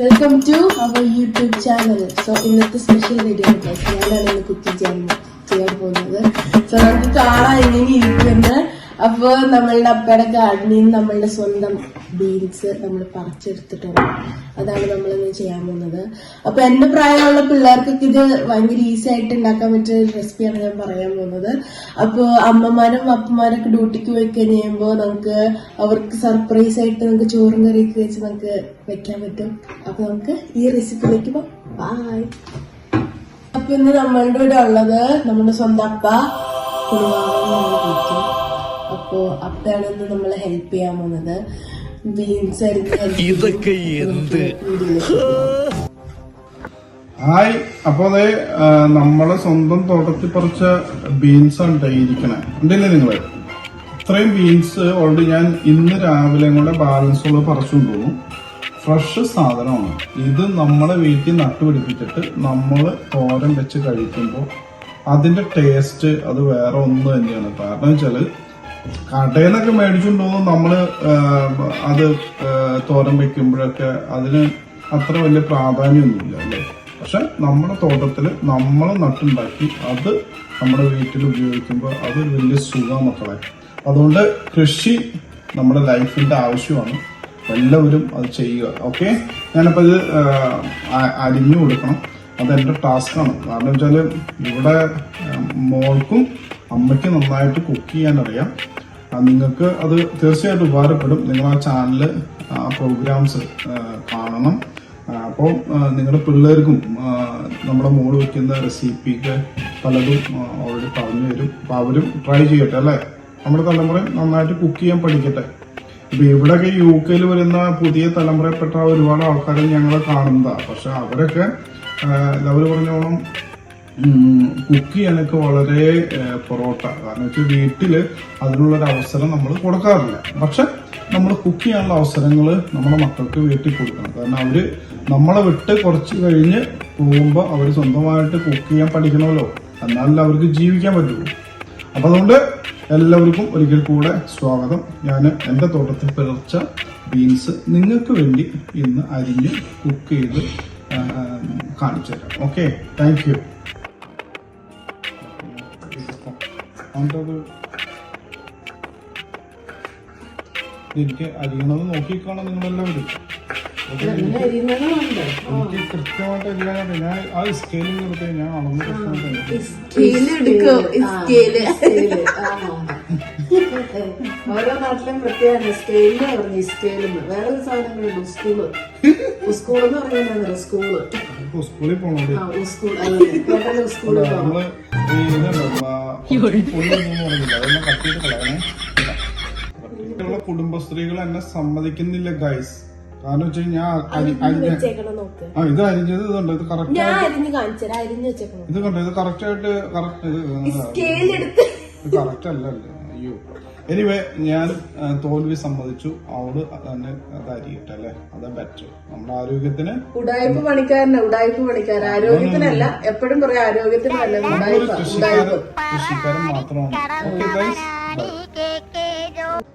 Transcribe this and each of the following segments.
Welcome to our YouTube channel so ഇന്നത്തെ special video ഞാനാണ് ഇന്ന് കുക്കിംഗ് ചെയ്യാൻ ചെയ്യാൻ പോകുന്നത്. സോ നമുക്ക് കാണാൻ എങ്ങനെ ഇരിക്കുമെന്ന് അപ്പൊ നമ്മളുടെ അപ്പയുടെ ഗാർഡനിൽ നിന്ന് നമ്മളുടെ സ്വന്തം ബീൻസ് നമ്മൾ പറിച്ചെടുത്തിട്ടുണ്ട്. അതാണ് നമ്മൾ ഇന്ന് ചെയ്യാൻ പോകുന്നത്. അപ്പൊ എന്റെ പ്രായമുള്ള പിള്ളേർക്കൊക്കെ ഇത് ഭയങ്കര ഈസി ആയിട്ട് ഉണ്ടാക്കാൻ പറ്റിയ റെസിപ്പിയാണ് ഞാൻ പറയാൻ പോകുന്നത്. അപ്പൊ അമ്മമാരും അപ്പമാരൊക്കെ ഡ്യൂട്ടിക്ക് പോയി കഴിയുമ്പോൾ നമുക്ക് അവർക്ക് സർപ്രൈസ് ആയിട്ട് നമുക്ക് ചോറും കറിയൊക്കെ വെച്ച് നമുക്ക് വെക്കാൻ പറ്റും. അപ്പൊ നമുക്ക് ഈ റെസിപ്പി റെസിപ്പിയിലേക്ക് ബായ് അപ്പൊ ഇന്ന് നമ്മളുടെ ഇവിടെ ഉള്ളത് നമ്മുടെ സ്വന്തം അപ്പ കുടുംബം അപ്പോ അപ്പയാണ് ഇന്ന് നമ്മളെ ഹെൽപ്പ് ചെയ്യാൻ പോകുന്നത്. ഇതൊക്കെ എന്ത്? ഹായ് അപ്പൊ അതെ നമ്മളെ സ്വന്തം തോട്ടത്തിൽ പറിച്ച ബീൻസ് ആണ് ഇരിക്കണേ. ഉണ്ടല്ലേ നിങ്ങൾ? ഇത്രയും ബീൻസ് ഓൾറെഡി ഞാൻ ഇന്ന് രാവിലെ കൂടെ ബാലൻസ് ഉള്ള പറിച്ചുകൊണ്ട് പോകും. ഫ്രഷ് സാധനമാണ്. ഇത് നമ്മളെ വീട്ടിൽ നട്ടുപിടിപ്പിച്ചിട്ട് നമ്മൾ തോരൻ വെച്ച് കഴിക്കുമ്പോൾ അതിന്റെ ടേസ്റ്റ് അത് വേറെ ഒന്ന് തന്നെയാണ്. കാരണം വെച്ചാൽ കടയിലൊക്കെ മേടിച്ചുകൊണ്ട് പോകുമ്പോൾ നമ്മൾ അത് തോരം തോരൻ വെക്കുമ്പോഴൊക്കെ അതിന് അത്ര വലിയ പ്രാധാന്യമൊന്നുമില്ല അല്ലേ? പക്ഷെ നമ്മുടെ തോട്ടത്തിൽ നമ്മൾ നട്ടുണ്ടാക്കി അത് നമ്മുടെ വീട്ടിൽ ഉപയോഗിക്കുമ്പോൾ അതൊരു വലിയ സുഖം മക്കളെ. അതുകൊണ്ട് കൃഷി നമ്മുടെ ലൈഫിന്റെ ആവശ്യമാണ്. എല്ലാവരും അത് ചെയ്യുക ഓക്കെ? ഞാനപ്പോൾ ഇത് അരിഞ്ഞു കൊടുക്കണം. അതെന്റെ ടാസ്ക്കാണ്. കാരണം വെച്ചാൽ ഇവിടെ മോൾക്കും അമ്മയ്ക്കും നന്നായിട്ട് കുക്ക് ചെയ്യാൻ അറിയാം നിങ്ങൾക്ക് അത് തീർച്ചയായിട്ടും ഉപകാരപ്പെടും. നിങ്ങൾ ആ ചാനൽ ആ പ്രോഗ്രാംസ് കാണണം അപ്പോൾ നിങ്ങളുടെ പിള്ളേർക്കും നമ്മുടെ മോൾ വയ്ക്കുന്ന റെസിപ്പിക്ക് പലതും ഓൾറെഡി പറഞ്ഞു തരും. അപ്പോൾ അവരും ട്രൈ ചെയ്യട്ടെ അല്ലേ? നമ്മുടെ തലമുറ നന്നായിട്ട് കുക്ക് ചെയ്യാൻ പഠിക്കട്ടെ. ഇപ്പൊ ഇവിടെയൊക്കെ യു കെയിൽ വരുന്ന പുതിയ തലമുറയിൽപ്പെട്ട ഒരുപാട് ആൾക്കാരെ ഞങ്ങളെ കാണുന്നതാണ് പക്ഷെ അവരൊക്കെ അവർ പറഞ്ഞോളം കുക്ക് ചെയ്യാനൊക്കെ വളരെ പൊറോട്ട. കാരണം വെച്ചാൽ വീട്ടിൽ അതിനുള്ളൊരു അവസരം നമ്മൾ കൊടുക്കാറില്ല. പക്ഷെ നമ്മൾ കുക്ക് ചെയ്യാനുള്ള അവസരങ്ങൾ നമ്മുടെ മക്കൾക്ക് വീട്ടിൽ കൊടുക്കണം. കാരണം അവർ നമ്മളെ വിട്ട് കുറച്ച് കഴിഞ്ഞ് പോകുമ്പോൾ അവർ സ്വന്തമായിട്ട് കുക്ക് ചെയ്യാൻ പഠിക്കണമല്ലോ. എന്നാലല്ലേ അവർക്ക് ജീവിക്കാൻ പറ്റുള്ളൂ. അപ്പം അതുകൊണ്ട് എല്ലാവർക്കും ഒരിക്കൽ കൂടെ സ്വാഗതം. ഞാൻ എന്റെ തോട്ടത്തിൽ പിളർച്ച ബീൻസ് നിങ്ങൾക്ക് വേണ്ടി ഇന്ന് അരിഞ്ഞ് കുക്ക് ചെയ്ത് കാണിച്ചു തരാം. ഓക്കെ? താങ്ക് യു എനിക്ക് അരിയണത് നോക്കിക്കാണോ നിങ്ങളെല്ലാവരും എനിക്ക് കൃത്യമായിട്ട് എല്ലാം ഞാൻ ആ സ്കെയിലിൽ കൊടുത്ത് ഞാൻ അളന്ന് ഓരോ നാട്ടിലും പ്രത്യേകത സ്കെയിലിന് പറഞ്ഞു സ്കെയിലിന്ന് വേറെ ഒരു സാധനങ്ങളുണ്ട് സ്കൂൾ സ്കൂൾ എന്ന് പറയുന്നത് സ്കൂൾ. സ്കൂളിൽ പോകണോ ആ സ്കൂൾ സ്കൂളിൽ പോകണം കുടുംബസ്ത്രീകൾ എന്നെ സമ്മതിക്കുന്നില്ല ഗൈസ് കാരണം വെച്ച് കഴിഞ്ഞാൽ ആ ഇത് അരിഞ്ഞത് ഇതുണ്ട് ഇത് കറക്റ്റ് ഇത് കണ്ടോ ഇത് കറക്റ്റ് ആയിട്ട് കറക്റ്റ് ഇത് കറക്റ്റ് അല്ലല്ലേ അയ്യോ. എനിവേ ഞാൻ തോൽവി സമ്മതിച്ചു. അവൾ തന്നെ അത് അരിയട്ടെ അല്ലേ അതാ ബെറ്റർ നമ്മുടെ ആരോഗ്യത്തിന് ഉടായ്പ പണിക്കാരനെ ഉടായ്പ പണിക്കാരൻ. ആരോഗ്യത്തിനല്ല എപ്പോഴും പറയാം ആരോഗ്യത്തിന് നല്ല ഒരു കൃഷിക്കാരൻ മാത്രമാണ്. ഓക്കെ ഗൈസ്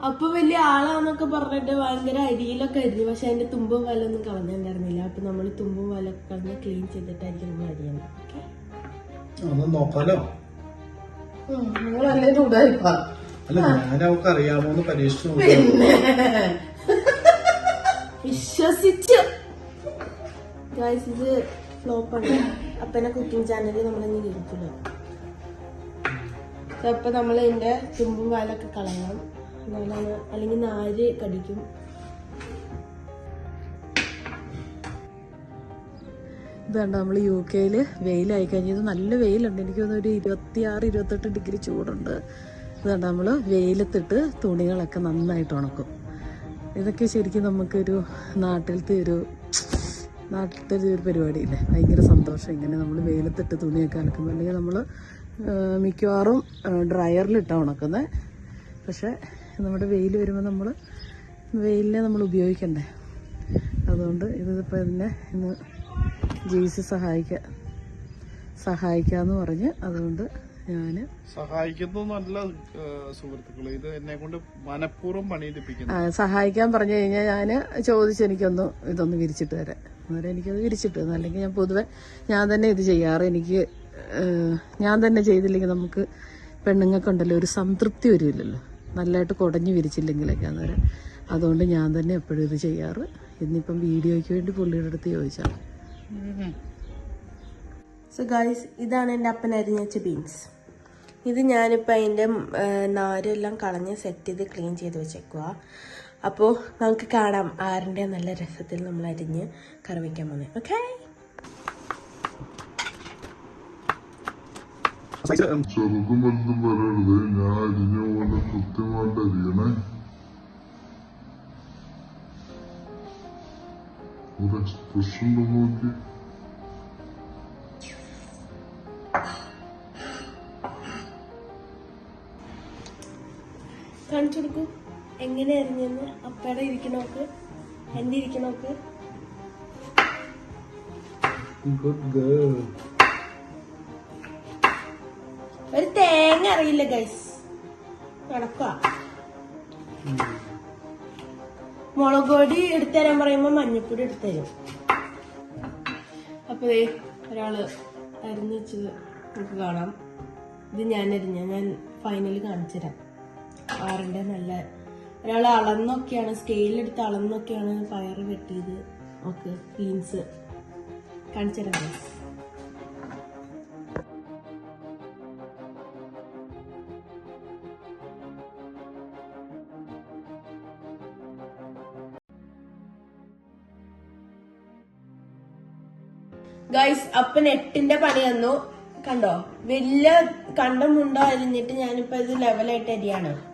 അപ്പൊ വലിയ ആളാന്നൊക്കെ പറഞ്ഞിട്ട് ഭയങ്കര അരിയിലൊക്കെ അരിഞ്ഞു പക്ഷെ അതിന്റെ തുമ്പും വലൊന്നും കളഞ്ഞിട്ടുണ്ടായിരുന്നില്ല. അപ്പൊ നമ്മൾ തുമ്പും വലൊക്കെ കളഞ്ഞ് ക്ലീൻ ചെയ്തിട്ടായിരിക്കും നമ്മൾ അരിയുന്നത് ഓക്കെ നോക്കാലോ നിങ്ങൾ നല്ലൊരു ഉടായ്പ? അല്ല ഞാൻ അവൾക്ക് അറിയാമോന്ന് പരീക്ഷിച്ചു വിശ്വസിച്ചു. ഗായ്സ് ഇത് ഫ്ലോപ്പാണ് അപ്പനെ കുക്കിംഗ് ചാനലിൽ നമ്മളിനി ഇരിക്കില്ല അപ്പൊ നമ്മൾ ഇതിന്റെ തുമ്പും വാലൊക്കെ കളയണം. എന്നാലാണ് അല്ലെങ്കിൽ നാര് കടിക്കും. ഇതാണ്ട് നമ്മൾ യു കെയിൽ വെയിലായി കഴിഞ്ഞത്. നല്ല വെയിലുണ്ട്. എനിക്ക് തോന്നുന്നു ഒരു ഇരുപത്തിയാറ് ഇരുപത്തെട്ട് ഡിഗ്രി ചൂടുണ്ട്. ഇതാണ്ട് നമ്മൾ വെയിലത്തിട്ട് തുണികളൊക്കെ നന്നായിട്ട് ഉണക്കും. ഇതൊക്കെ ശരിക്കും നമുക്കൊരു നാട്ടിലത്തെ ഒരു നാട്ടിലത്തെ ഒരു പരിപാടിയില്ലേ ഭയങ്കര സന്തോഷം ഇങ്ങനെ നമ്മൾ വെയിലത്തിട്ട് തുണിയൊക്കെ അലക്കുമ്പോൾ അല്ലെങ്കിൽ നമ്മൾ മിക്കവാറും ഡ്രയറിലിട്ടാണ് ഉണക്കുന്നത് പക്ഷേ നമ്മുടെ വെയിൽ വരുമ്പോൾ നമ്മൾ വെയിലിനെ നമ്മൾ ഉപയോഗിക്കണ്ടേ? അതുകൊണ്ട് ഇതിപ്പോൾ ഇതിനെ ഇന്ന് ജെയ്സി സഹായിക്കുക സഹായിക്കാമെന്ന് പറഞ്ഞ് അതുകൊണ്ട് ഞാൻ സഹായിക്കുന്നൊന്നല്ല സുഹൃത്തുക്കളെ. ഇത് എന്നെ കൊണ്ട് മനഃപൂർവം പണിയെടുപ്പിക്കുന്നു. സഹായിക്കാൻ പറഞ്ഞു കഴിഞ്ഞാൽ ഞാൻ ചോദിച്ചു എനിക്കൊന്ന് ഇതൊന്ന് വിരിച്ചിട്ട് തരാം അന്നേരം എനിക്കത് വിരിച്ചിട്ട് തന്നു. അല്ലെങ്കിൽ ഞാൻ പൊതുവെ ഞാൻ തന്നെ ഇത് ചെയ്യാറ്. എനിക്ക് ഞാൻ തന്നെ ചെയ്തില്ലെങ്കിൽ നമുക്ക് പെണ്ണുങ്ങൾക്കുണ്ടല്ലോ ഒരു സംതൃപ്തി വരില്ലല്ലോ. നല്ലതായിട്ട് കുടഞ്ഞു വിരിച്ചില്ലെങ്കിലൊക്കെ അന്നേരം അതുകൊണ്ട് ഞാൻ തന്നെ എപ്പോഴും ഇത് ചെയ്യാറ്. ഇന്നിപ്പം വീഡിയോയ്ക്ക് വേണ്ടി പുള്ളിയുടെ അടുത്ത് ചോദിച്ചാണ്. സോ ഗൈസ് ഇതാണ് എന്റെ അപ്പൻ അരിഞ്ഞ വെച്ച ബീൻസ് ഇത് ഞാനിപ്പോൾ അതിന്റെ നാരെല്ലാം കളഞ്ഞ് സെറ്റ് ചെയ്ത് ക്ലീൻ ചെയ്ത് വെച്ചേക്കുക അപ്പോൾ നമുക്ക് കാണാം ആറിന്റെ നല്ല രസത്തിൽ നമ്മൾ അരിഞ്ഞ് കറി വയ്ക്കാൻ പോകുന്നത് ഓക്കെ ചെറുതും വലുതും ഞാൻ അരിഞ്ഞ പോലെ കൃത്യമായിട്ട് അരിയണേ. ഒരു എക്സ്പ്രഷൻ നോക്കി എങ്ങനെ അറിഞ്ഞെന്ന് അപ്പയുടെ ഇരിക്കണോക്ക് എന്റെ ഇരിക്കണോക്ക്. ഒരു തേങ്ങ അറിയില്ല ഗൈസ് നടക്കുക മുളക് പൊടി എടുത്തുതരാൻ പറയുമ്പോ മഞ്ഞപ്പൊടി എടുത്തരും അപ്പൊ ഒരാൾ അരിഞ്ഞു വെച്ചത് നമുക്ക് കാണാം. ഇത് ഞാൻ അരിഞ്ഞ ഞാൻ ഫൈനലി കാണിച്ചു തരാം ആറിന്റെ നല്ല ഒരാൾ അളന്നൊക്കെയാണ് സ്കെയിലെടുത്ത് അളന്നൊക്കെയാണ് പയറ് വെട്ടിയത്. ഓക്കെ. ബീൻസ് കാണിച്ചു തരാം guys. ഗൈസ് അപ്പൻ എട്ടിന്റെ പണി തന്നു. കണ്ടോ? വലിയ കണ്ടം മുണ്ടോ അരിഞ്ഞിട്ട് ഞാനിപ്പോ ഇത് ലെവലായിട്ട് അരിയാണ്.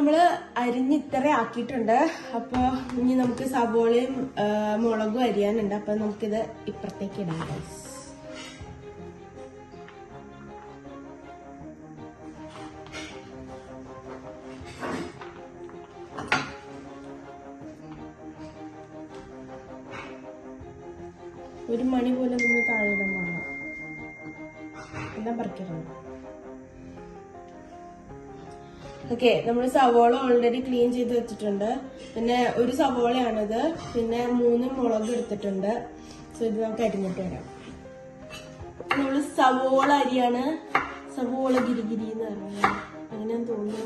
നമ്മൾ അരിഞ്ഞ് ഇത്ര ആക്കിയിട്ടുണ്ട്. അപ്പൊ ഇനി നമുക്ക് സവോളയും മുളകും അരിയാനുണ്ട്. അപ്പൊ നമുക്കിത് ഇപ്പുറത്തേക്ക് ഇടാം ഓക്കെ നമ്മൾ സവോള ഓൾറെഡി ക്ലീൻ ചെയ്ത് വെച്ചിട്ടുണ്ട്. പിന്നെ ഒരു സവോളയാണിത്. പിന്നെ മൂന്ന് മുളക് എടുത്തിട്ടുണ്ട്. സോ ഇത് നമുക്ക് അരിഞ്ഞിട്ട് വരാം. നമ്മൾ സവോള അരിയാണ്. സവോള ഗിരിഗിരി എന്ന് പറയുന്നത്. അങ്ങനെ തോന്നുന്നു.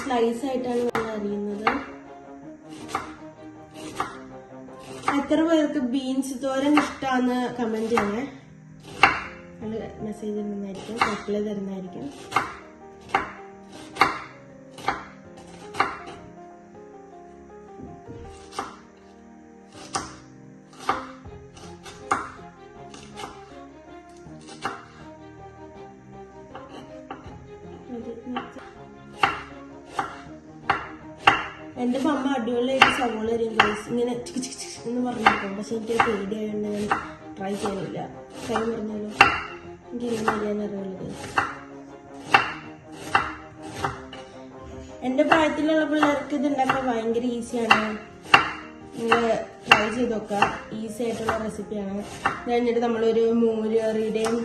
സ്ലൈസ് ആയിട്ടാണ് നമ്മൾ അരിയുന്നത്. എത്ര പേർക്ക് ബീൻസ് തോരൻ ഇഷ്ടമാന്ന് കമന്റ് ചെയ്യണേ. മെസ്സേജ് തരുന്നതായിരിക്കും. റിപ്ലൈ തരുന്നതായിരിക്കും. അറിയുള്ളൂ എന്റെ പ്രായത്തിലുള്ള പിള്ളേർക്ക് ഇത് ഉണ്ടാക്കാൻ ഭയങ്കര ഈസിയാണ്. നിങ്ങൾ ട്രൈ ചെയ്ത് നോക്കുക ഈസി ആയിട്ടുള്ള റെസിപ്പിയാണ് ഇത് കഴിഞ്ഞിട്ട് നമ്മളൊരു മോര് കറിയുടെയും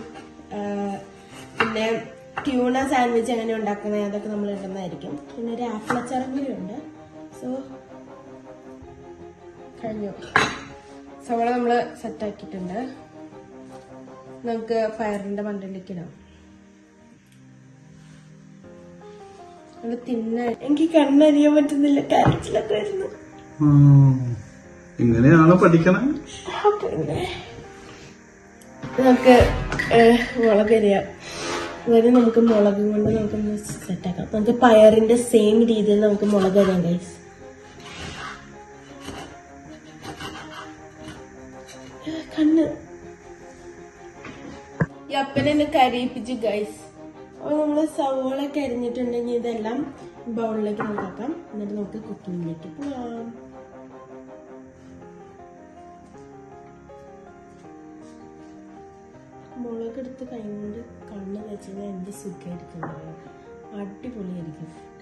പിന്നെ ട്യൂണ സാൻഡ്വിച്ച് എങ്ങനെ ഉണ്ടാക്കുന്നത് അതൊക്കെ നമ്മൾ ഇടുന്നതായിരിക്കും. പിന്നെ ഒരു ആപ്പിൾ അച്ചാറും കൂടി ഉണ്ട്. സോ കഴിഞ്ഞു. സവള നമ്മൾ സെറ്റാക്കിയിട്ടുണ്ട് നമുക്ക് ഇടാം. അത് തിന്ന. എനിക്ക് കണ്ണറിയാൻ പറ്റുന്നില്ല കരച്ചിലൊക്കെ വരുന്നു. ഇങ്ങനെയാണ് പഠിക്കണം? നമുക്ക് മുളക് അരിയാം. അതായത് നമുക്ക് മുളക് കൊണ്ട് നമുക്ക് സെറ്റാക്കാം നമുക്ക് പയറിന്റെ സെയിം രീതിയിൽ നമുക്ക് മുളക് അരിയാം ഗൈസ് ഈ കരിയിപ്പിച്ചു ഗൈസ് അപ്പൊ നമ്മൾ സവോള ഒക്കെ അരിഞ്ഞിട്ടുണ്ടെങ്കിൽ ഇതെല്ലാം ബൗളിലേക്ക് നമുക്ക് ആക്കാം. എന്നിട്ട് നമുക്ക് കുക്കിങ്ങിലേക്ക് പോവാം. മുളകെടുത്ത് കൈ കൊണ്ട് കണ്ണ് വെച്ചാൽ എന്ത് സുഖമായിരിക്കും? അടിപൊളിയായിരിക്കും.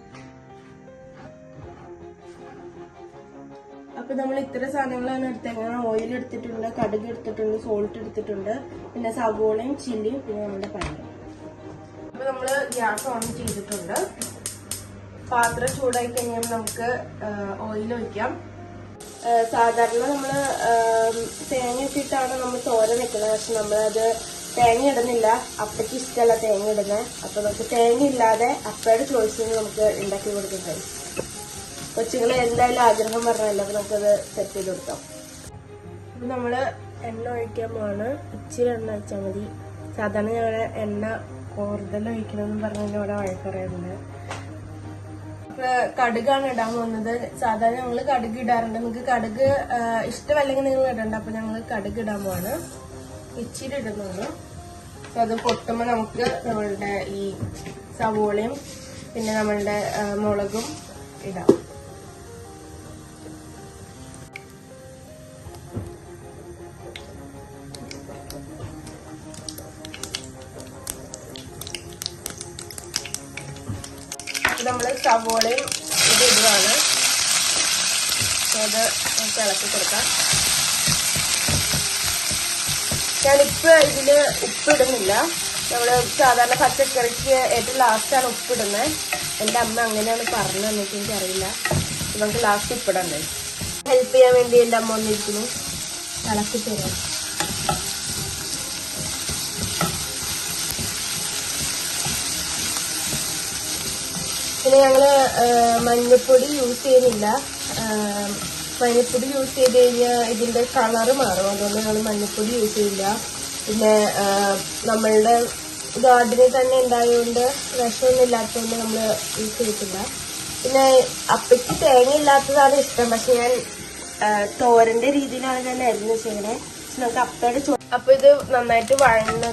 അപ്പൊ നമ്മൾ ഇത്ര സാധനങ്ങളാണ് എടുത്തേക്കുന്നത് ഓയിൽ എടുത്തിട്ടുണ്ട് കടുക് എടുത്തിട്ടുണ്ട് സോൾട്ട് എടുത്തിട്ടുണ്ട് പിന്നെ സവോളയും ചില്ലിയും പിന്നെ നമ്മുടെ പയറും. അപ്പം നമ്മൾ ഗ്യാസ് ഓൺ ചെയ്തിട്ടുണ്ട്. പാത്രം ചൂടായി കഴിഞ്ഞാൽ നമുക്ക് ഓയിൽ ഒഴിക്കാം. സാധാരണ നമ്മൾ തേങ്ങ ഇട്ടിട്ടാണ് നമ്മൾ തോര വെക്കുന്നത് പക്ഷെ നമ്മളത് തേങ്ങ ഇടുന്നില്ല. അപ്പയ്ക്ക് ഇഷ്ടമല്ല തേങ്ങ ഇടുന്നത് അപ്പോൾ നമുക്ക് തേങ്ങ ഇല്ലാതെ അപ്പയുടെ ചോയ്സിന് നമുക്ക് ഉണ്ടാക്കി കൊടുക്കുന്നത് കൊച്ചുങ്ങൾ എന്തായാലും ആഗ്രഹം പറഞ്ഞല്ലോ നമുക്കത് സെറ്റ് ചെയ്ത് കൊടുക്കാം. അപ്പം നമ്മൾ എണ്ണ ഒഴിക്കാൻ പോവാണ്. ഇച്ചിരി എണ്ണ ഒഴിച്ചാൽ മതി. സാധാരണ ഞങ്ങൾ എണ്ണ കൂടുതൽ ഒഴിക്കണമെന്ന് പറഞ്ഞാൽ ഇവിടെ വഴക്കറിയുന്നുണ്ട് ഇപ്പൊ കടുകാണ് ഇടാൻ പോകുന്നത്. സാധാരണ ഞങ്ങൾ കടുക് ഇടാറുണ്ട്. നിങ്ങൾക്ക് കടുക് ഇഷ്ടമല്ലെങ്കിൽ നിങ്ങൾ ഇടണ്ട. അപ്പം ഞങ്ങൾ കടുക് ഇടാൻ പോവാണ്. ഇച്ചിരി ഇടുന്നതാണ് അപ്പം അത് പൊട്ടുമ്പോൾ നമുക്ക് നമ്മളുടെ ഈ സവോളയും പിന്നെ നമ്മളുടെ മുളകും ഇടാം. അത് നമുക്ക് ഇളക്കി കൊടുക്കാം. ഞാനിപ്പോ ഇതിൽ ഉപ്പിടുന്നില്ല. നമ്മൾ സാധാരണ പച്ചക്കറിക്ക് ഏറ്റവും ലാസ്റ്റാണ് ഉപ്പിടുന്നത് എന്റെ അമ്മ അങ്ങനെയാണ് പറഞ്ഞത് എനിക്ക് എനിക്കറിയില്ല. നമുക്ക് ലാസ്റ്റ് ഉപ്പിടണ്ടേ? ഹെൽപ്പ് ചെയ്യാൻ വേണ്ടി എന്റെ അമ്മ വന്നിരിക്കുന്നു. ഇളക്കി തരാം. പിന്നെ ഞങ്ങൾ മഞ്ഞൾപ്പൊടി യൂസ് ചെയ്യുന്നില്ല. മഞ്ഞപ്പൊടി യൂസ് ചെയ്ത് കഴിഞ്ഞാൽ ഇതിന്റെ കളറ് മാറും. അതുകൊണ്ട് ഞങ്ങൾ മഞ്ഞപ്പൊടി യൂസ് ചെയ്യില്ല. പിന്നെ നമ്മളുടെ ഗാർഡനിൽ തന്നെ ഉണ്ടായതുകൊണ്ട് വിഷമൊന്നും ഇല്ലാത്തതുകൊണ്ട് നമ്മൾ യൂസ് ചെയ്തിട്ടില്ല പിന്നെ അപ്പയ്ക്ക് തേങ്ങ ഇല്ലാത്തതാണ് ഇഷ്ടം. പക്ഷെ ഞാൻ തോരന്റെ രീതിയിലാണ് ഞാൻ അരിഞ്ഞ് ചെയ്യണേ പക്ഷെ നമുക്ക് അപ്പയുടെ ചോ അപ്പം ഇത് നന്നായിട്ട് വഴന്ന്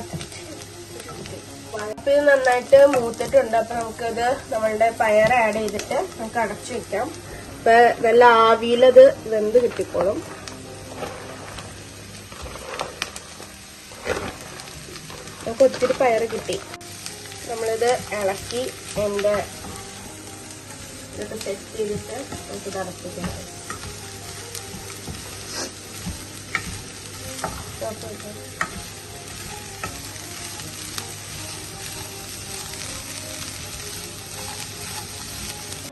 അപ്പം ഇത് നന്നായിട്ട് മൂത്തിട്ടുണ്ട്. അപ്പം നമുക്കത് നമ്മളുടെ പയർ ആഡ് ചെയ്തിട്ട് നമുക്ക് അടച്ചു വെക്കാം. അപ്പൊ നല്ല ആവിയിലത് വെന്ത് കിട്ടിക്കോളും. നമുക്ക് ഒത്തിരി പയർ കിട്ടി. നമ്മളിത് ഇളക്കി എന്റെ ഇതൊക്കെ സെറ്റ് ചെയ്തിട്ട് നമുക്കിത് Thank അപ്പൊ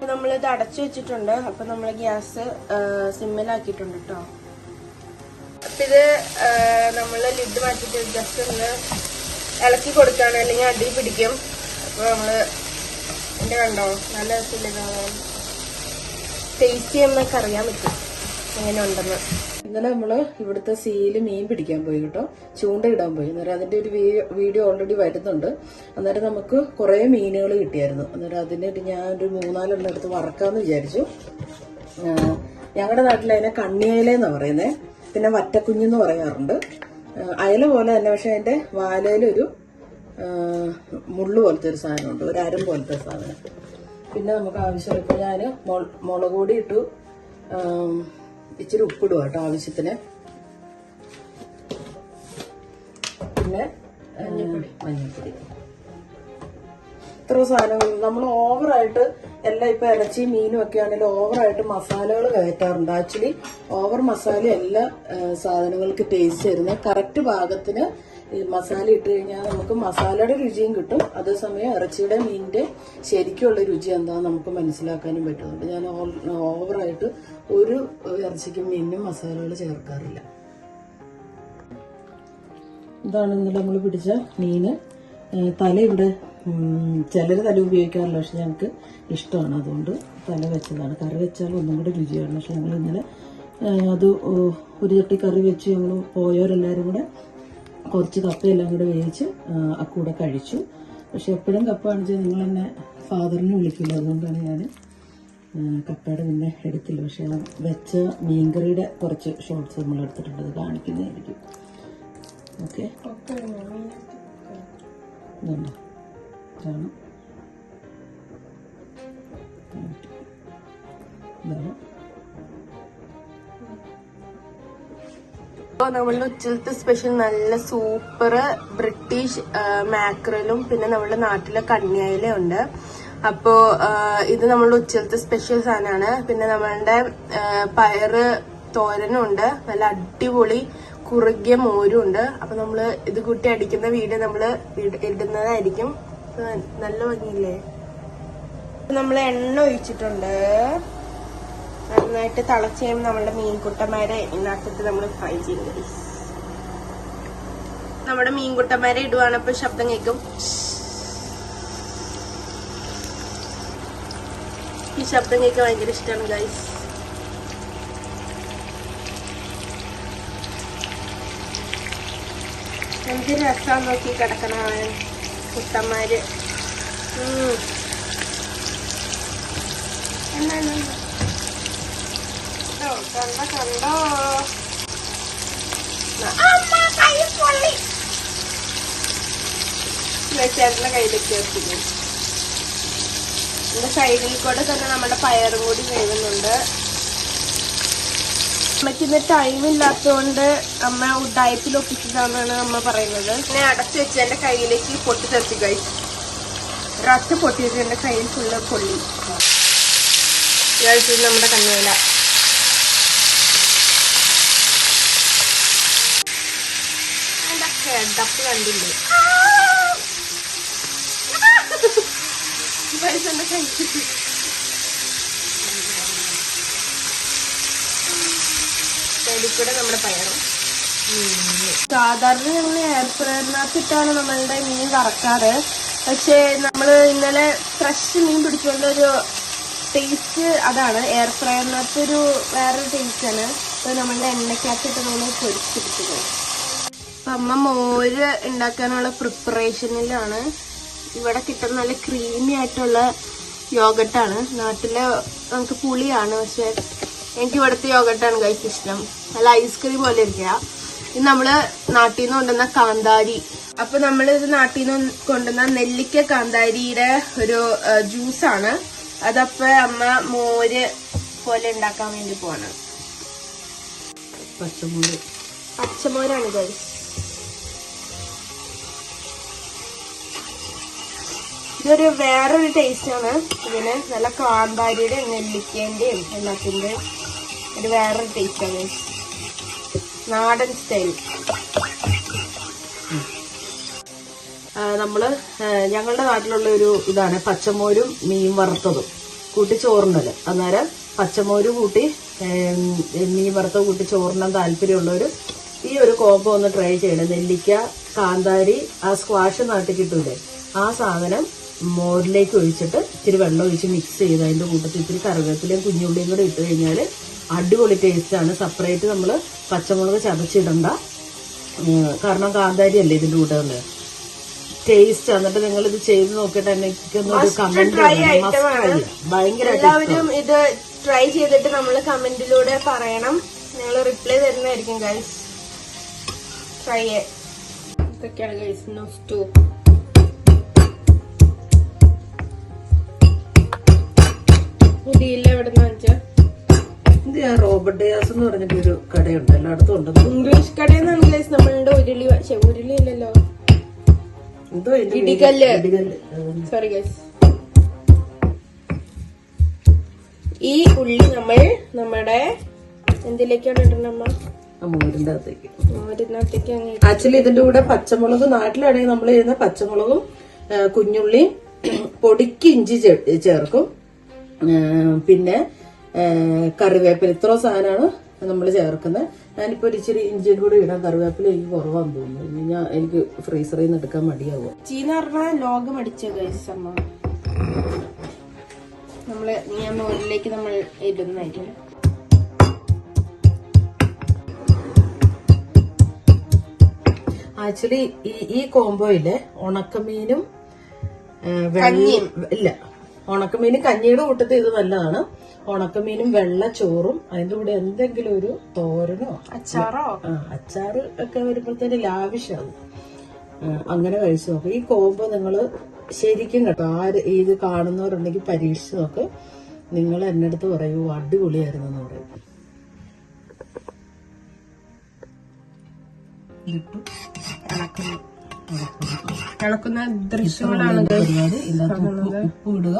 നമ്മളിത് അടച്ചു വെച്ചിട്ടുണ്ട്. അപ്പൊ നമ്മൾ ഗ്യാസ് സിമ്മിലാക്കിയിട്ടുണ്ട് കേട്ടോ അപ്പൊ ഇത് നമ്മൾ ലിഡ് മാറ്റിട്ട് ജസ്റ്റ് ഒന്ന് ഇളക്കി കൊടുക്കാണ്. അല്ലെങ്കിൽ അടി പിടിക്കും. അപ്പൊ നമ്മൾ എന്റെ കണ്ടോ? നല്ല രസമില്ല ടേസ്റ്റ് ചെയ്യുന്നൊക്കെ അറിയാൻ പറ്റും. എങ്ങനെ ഉണ്ടെന്ന് ഇന്നലെ നമ്മൾ ഇവിടുത്തെ സീയിൽ മീൻ പിടിക്കാൻ പോയി കേട്ടോ. ചൂണ്ട ഇടാൻ പോയി. അന്നേരം അതിന്റെ ഒരു വീഡിയോ ഓൾറെഡി വരുന്നുണ്ട്. അന്നേരം നമുക്ക് കുറേ മീനുകൾ കിട്ടിയായിരുന്നു. അന്നേരം അതിനായിട്ട് ഞാൻ ഒരു മൂന്നാലെണ്ണം എടുത്ത് വറക്കാന്ന് വിചാരിച്ചു. ഞങ്ങളുടെ നാട്ടിൽ അതിനെ കണ്ണിയലെന്നാ പറയുന്നത് പിന്നെ വറ്റക്കുഞ്ഞെന്ന് പറയാറുണ്ട്. അയല പോലെ തന്നെ പക്ഷെ അതിന്റെ വാലയിലൊരു മുള്ളു പോലത്തെ ഒരു സാധനമുണ്ട്. ഒരു അരം പോലത്തെ സാധനം. പിന്നെ നമുക്ക് ആവശ്യമുള്ള ഇപ്പൊ ഞാൻ മുളക് പൊടി ഇട്ടു. ഇച്ചിരി ഉപ്പിടുക കേട്ടോ ആവശ്യത്തിന്. പിന്നെ മഞ്ഞൾപ്പൊടി ഇത്ര സാധനങ്ങൾ നമ്മൾ ഓവറായിട്ട് എല്ലാം ഇപ്പൊ ഇറച്ചി മീനും ഒക്കെ ആണെങ്കിലും ഓവറായിട്ട് മസാലകൾ കയറ്റാറുണ്ട്. ആക്ച്വലി ഓവർ മസാല എല്ലാ സാധനങ്ങൾക്ക് ടേസ്റ്റ് തരുന്നത് കറക്റ്റ് പാകത്തിന് ഈ മസാല ഇട്ട് കഴിഞ്ഞാൽ നമുക്ക് മസാലയുടെ രുചിയും കിട്ടും. അതേസമയം ഇറച്ചിയുടെ മീനിന്റെ ശരിക്കുള്ള രുചി എന്താണെന്ന് നമുക്ക് മനസ്സിലാക്കാനും പറ്റുന്നുണ്ട്. ഞാൻ ഓൾ- ഓവറായിട്ട് ഒരു ഇറച്ചിക്കും മീനിനും മസാലകൾ ചേർക്കാറില്ല. ഇതാണ് ഇന്നലെ നമ്മൾ പിടിച്ച മീന്. തല ഇവിടെ ചിലർ തല ഉപയോഗിക്കാറില്ല പക്ഷെ ഞങ്ങൾക്ക് ഇഷ്ടമാണ് അതുകൊണ്ട് തല വെച്ചതാണ്. കറി വെച്ചാൽ ഒന്നും കൂടെ രുചിയാണ്. പക്ഷെ ഞങ്ങൾ ഇന്നലെ അത് ഒരു ചട്ടി കറി വെച്ച് ഞങ്ങൾ പോയവരെല്ലാവരും കൂടെ കുറച്ച് കപ്പയെല്ലാം കൂടെ വേവിച്ച് അക്കൂടെ കഴിച്ചു. പക്ഷെ എപ്പോഴും കപ്പ കാണിച്ചാൽ നിങ്ങൾ എന്നെ ഫാദറിനെ വിളിക്കില്ല? അതുകൊണ്ടാണ് ഞാൻ കപ്പയുടെ പിന്നെ എടുത്തില്ല. പക്ഷെ ആ വെച്ച മീൻകറിയുടെ കുറച്ച് ഷോർട്സ് നമ്മൾ എടുത്തിട്ടുണ്ട്. അത് കാണിക്കുന്നതായിരിക്കും. ഓക്കെ? ഇതാണ്. അപ്പോൾ നമ്മളുടെ ഉച്ചത്തെ സ്പെഷ്യൽ നല്ല സൂപ്പർ ബ്രിട്ടീഷ് മാക്രലും പിന്നെ നമ്മുടെ നാട്ടിലെ കണ്ണിയായിലും ഉണ്ട് അപ്പോൾ ഇത് നമ്മളുടെ ഉച്ചത്തെ സ്പെഷ്യൽ സാധനമാണ്. പിന്നെ നമ്മളുടെ പയറ് തോരനും ഉണ്ട് നല്ല അടിപൊളി കുറുകിയ മോരും ഉണ്ട് അപ്പൊ നമ്മൾ ഇത് കൂട്ടി അടിക്കുന്ന വീഡിയോ നമ്മൾ ഇട- ഇടുന്നതായിരിക്കും. നല്ല ഭംഗിയില്ലേ? നമ്മൾ എണ്ണ ഒഴിച്ചിട്ടുണ്ട്. നന്നായിട്ട് തിളച്ച് കഴിയുമ്പോൾ നമ്മുടെ മീൻകുട്ടന്മാരെ ഇതിനകത്തിട്ട് നമ്മൾ ഫ്രൈ ചെയ്യും guys. നമ്മുടെ മീൻകുട്ടന്മാരെ ഇടുവാണ് അപ്പൊ ശബ്ദം കേൾക്കും ഈ ശബ്ദം കേൾക്കാൻ ഭയങ്കര ഇഷ്ടമാണ് ഗൈസ് എന്ത് രസം നോക്കി കിടക്കണ കുട്ടന്മാര് ഉം. കണ്ടോ കണ്ടോ അമ്മ കൈ പൊള്ളി ചേട്ടന്റെ കയ്യിലേക്ക് വെച്ചിരുന്നു ഇതിന്റെ സൈഡിൽ കൂടെ തന്നെ നമ്മുടെ പയറും കൂടി വേവുന്നുണ്ട്. അമ്മയ്ക്ക് ഇന്ന് ടൈം ഇല്ലാത്തതുകൊണ്ട് അമ്മ ഉഡായത്തിൽ ഒപ്പിച്ചതാണെന്നാണ് അമ്മ പറയുന്നത്. പിന്നെ അടച്ചു വെച്ച് എന്റെ കയ്യിലേക്ക് പൊട്ടി തെറിച്ചു കഴിച്ചു ഒരൊറ്റ പൊട്ടിയിട്ട് എന്റെ കയ്യിൽ ഫുള്ള് പൊള്ളി. നമ്മുടെ കണ്ണുവേല എന്റെ കിടപ്പ് കണ്ടില്ലേ? പൈസ എന്റെ കയ്യിൽ കൂടെ നമ്മുടെ പയറും. സാധാരണ ഞങ്ങൾ എയർ ഫ്രയറിനകത്തിട്ടാണ് നമ്മളുടെ മീൻ വറക്കാറ്. പക്ഷേ നമ്മൾ ഇന്നലെ ഫ്രഷ് മീൻ പിടിച്ചുകൊണ്ട് ഒരു ടേസ്റ്റ് അതാണ്. എയർ ഫ്രയറിനകത്തൊരു വേറൊരു ടേസ്റ്റ് ആണ്. അപ്പോൾ നമ്മളുടെ എണ്ണയ്ക്കകത്തിട്ട് നമ്മൾ പൊരിച്ചെടുത്തത് അപ്പം അമ്മ മോര് ഉണ്ടാക്കാനുള്ള പ്രിപ്പറേഷനിലാണ്. ഇവിടെ കിട്ടുന്ന നല്ല ക്രീമി ആയിട്ടുള്ള യോഗട്ടാണ്. നാട്ടിലെ നമുക്ക് പുളിയാണ് പക്ഷെ എനിക്ക് ഇവിടുത്തെ യോഗട്ടാണ് കഴിച്ച് ഇഷ്ടം. നല്ല ഐസ്ക്രീം പോലെ ഇരിക്കുക. ഇത് നമ്മൾ നാട്ടിൽ നിന്ന് കൊണ്ടുവന്ന കാന്താരി. അപ്പൊ നമ്മൾ ഇത് നാട്ടിൽ നിന്ന് കൊണ്ടുവന്ന നെല്ലിക്ക കാന്താരിയുടെ ഒരു ജ്യൂസാണ് അതപ്പോ അമ്മ മോര് പോലെ ഉണ്ടാക്കാൻ വേണ്ടി പോവാണ്. പച്ചമോര് പച്ചമോരാണ് ഗൈസ് ഇതൊരു വേറൊരു ടേസ്റ്റ് ആണ്. ഇതിന് നല്ല കാന്താരിയുടെയും നെല്ലിക്കേന്റെയും എല്ലാത്തിന്റെയും ഒരു വേറൊരു ടേസ്റ്റ് ആണ്. guys. നാടൻ സ്റ്റൈൽ നമ്മൾ ആ, ഞങ്ങളുടെ നാട്ടിലുള്ള ഒരു ഇതാണ്. പച്ചമോരും മീൻ വറുത്തതും കൂട്ടി ചോറിനത്. അന്നേരം പച്ചമോര് കൂട്ടി മീൻ വറുത്തത് കൂട്ടി ചോറിനാൻ താല്പര്യമുള്ളവർ ഈ ഒരു കോമ്പോ ഒന്ന് ട്രൈ ചെയ്യണം. നെല്ലിക്ക കാന്താരി ആ സ്ക്വാഷ് നാട്ടിൽ കിട്ടൂലേ? ആ സാധനം മോരിലേക്ക് ഒഴിച്ചിട്ട് ഇച്ചിരി വെള്ളം ഒഴിച്ച് മിക്സ് ചെയ്ത് അതിന്റെ കൂട്ടത്തിൽ ഇത്തിരി കറിവേപ്പിലയും കുഞ്ഞുള്ളിയും കൂടെ ഇട്ട് കഴിഞ്ഞാൽ അടിപൊളി ടേസ്റ്റ് ആണ്. സെപ്പറേറ്റ് നമ്മൾ പച്ചമുളക് ചതച്ചിടണ്ട. കാരണം കാന്താരി അല്ലേ ഇതിന്റെ കൂടെ ഉള്ളത്. ടേസ്റ്റ് എന്നിട്ട് നിങ്ങൾ ഇത് ചെയ്ത് നോക്കിയിട്ട് എനിക്കൊന്നൊരു കമന്റ്. ഭയങ്കര എല്ലാവരും ഇത് ട്രൈ ചെയ്തിട്ട് നമ്മൾ കമന്റിലൂടെ പറയണം. നിങ്ങൾ റിപ്ലൈ തരുന്നതായിരിക്കും ഗൈസ് ട്രൈ ഇതൊക്കെയാണ് ഗൈസ് സ്റ്റൂ മുടിയില്ല ആ എന്ന് പറഞ്ഞിട്ട് ഒരു കടയുണ്ട്. എല്ലായിടത്തും ഉണ്ട്. ഇംഗ്ലീഷ് കടയെന്നാണ് ഗൈസ് നമ്മളുടെ ഉരുളി പക്ഷെ ഉരുളി ഇല്ലല്ലോ എന്തോ ഇടികല്ല്. ഇടികല്ല്. ഉം. സോറി ഗൈസ് ഈ ഉള്ളി നമ്മൾ നമ്മുടെ എന്തിലേക്കാണ് ഇടുന്നത് അമ്മ? ആ മോരിന്റെ അകത്തേക്ക് മോരിനകത്തേക്ക് അങ്ങ് ആക്ച്വലി ഇതിന്റെ കൂടെ പച്ചമുളക് നാട്ടിലാണെങ്കിൽ നമ്മൾ ചെയ്യുന്ന പച്ചമുളകും ആ, കുഞ്ഞുള്ളിയും പൊടിക്ക് ഇഞ്ചി ചേ- ചേർക്കും. ആ, പിന്നെ കറിവേപ്പില. ഇത്ര സാധനമാണ് നമ്മൾ ചേർക്കുന്നത്. ഞാനിപ്പോൾ ഒരു ഇച്ചിരി ഇഞ്ചിയും കൂടി ഇടാൻ കറിവേപ്പില എനിക്ക് കുറവാന്ന് തോന്നുന്നു. ഞാൻ എനിക്ക് ഫ്രീസറിൽ നിന്ന് എടുക്കാൻ മടിയാവും? ചീന പറഞ്ഞാൽ ലോകം അടിച്ച നമ്മൾ ഞാൻ മുകളിലേക്ക് നമ്മൾ ഇടുന്നതായിരിക്കും. ആക്ച്വലി ഈ ഈ കോംബോയിൽ ഉണക്കമീനും വെള്ളയും ഇല്ല. ഉണക്കമീനും കഞ്ഞിയുടെ കൂട്ടത്തിൽ ഇത് നല്ലതാണ്. ഉണക്കമീനും വെള്ള ചോറും അതിന്റെ കൂടെ എന്തെങ്കിലും ഒരു തോരനോ അച്ചാറോ? അച്ചാർ അച്ചാറ് ഒക്കെ വരുമ്പോഴത്തേന് ലാവിഷാണ്. അങ്ങനെ കഴിച്ചു നോക്കാം. ഈ കോമ്പ് നിങ്ങൾ ശരിക്കും കേട്ടോ ആര് ഇത് കാണുന്നവരുണ്ടെങ്കിൽ പരീക്ഷിച്ച് നോക്ക്. നിങ്ങൾ എന്നെ അടുത്ത് പറയൂ അടിപൊളിയായിരുന്നു എന്ന് പറയും. ഇതിട്ടു ഇളക്കുന്ന ദൃശ്യങ്ങളാണ് പരിപാടി. ഇതിനകത്ത് ഉപ്പ് ഉപ്പ് ഇടുക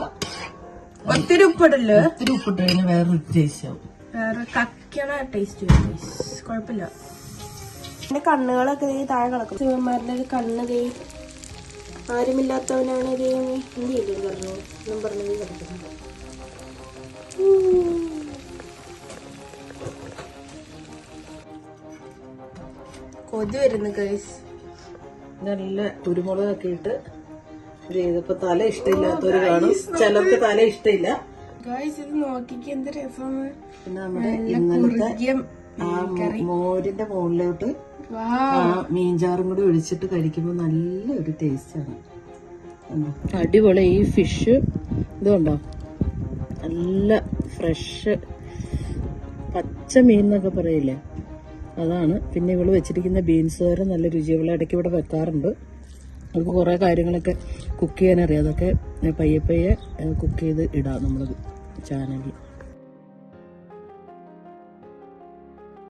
ഒത്തിരി ഉപ്പിടൽ ഒത്തിരി ഉപ്പിട്ട് കഴിഞ്ഞാൽ വേറൊരു ടേസ്റ്റ് ആവും വേറെ കക്കണ ടേസ്റ്റ്. കുഴപ്പമില്ല. എന്റെ കണ്ണുകളൊക്കെ ദേ താഴെ കിടക്കും ശിവന്മാരുടെ ഒരു കണ്ണ് ദേ ആരുമില്ലാത്തവനാണ് ദൈവമേ എന്ത് ചെയ്തു പറഞ്ഞു. എന്നും പറഞ്ഞത് കിടക്കുന്നു. കൊതി വരുന്നു ഗൈസ് നല്ല കുരുമുളകൊക്കെ ഇട്ട് ചെയ്തപ്പോ തല ഇഷ്ടമില്ലാത്തവര് കാണും. ചിലർക്ക് തല ഇഷ്ടമില്ല. ഗൈസ് ഇത് നോക്കിക്ക് എന്ത് രസമാണ്. പിന്നെ നമ്മുടെ ഇന്നലത്തെ ആ മോ- മോരിന്റെ മുകളിലോട്ട് ആ മീൻചാറും കൂടി ഒഴിച്ചിട്ട് കഴിക്കുമ്പോൾ നല്ലൊരു ടേസ്റ്റ് ആണ്. അടിപൊളി. ഈ ഫിഷ് ഇതുണ്ടോ? നല്ല ഫ്രഷ് പച്ച മീൻ എന്നൊക്കെ പറയില്ലേ? അതാണ്. പിന്നെ ഇവൾ വെച്ചിരിക്കുന്ന ബീൻസ് തോരൻ നല്ല രുചിയുള്ള ഇടയ്ക്ക് ഇവിടെ വെക്കാറുണ്ട്. നമുക്ക് കുറേ കാര്യങ്ങളൊക്കെ കുക്ക് ചെയ്യാനറിയാം. അതൊക്കെ പയ്യെ പയ്യെ കുക്ക് ചെയ്ത് ഇടാം നമ്മൾ ചാനലിൽ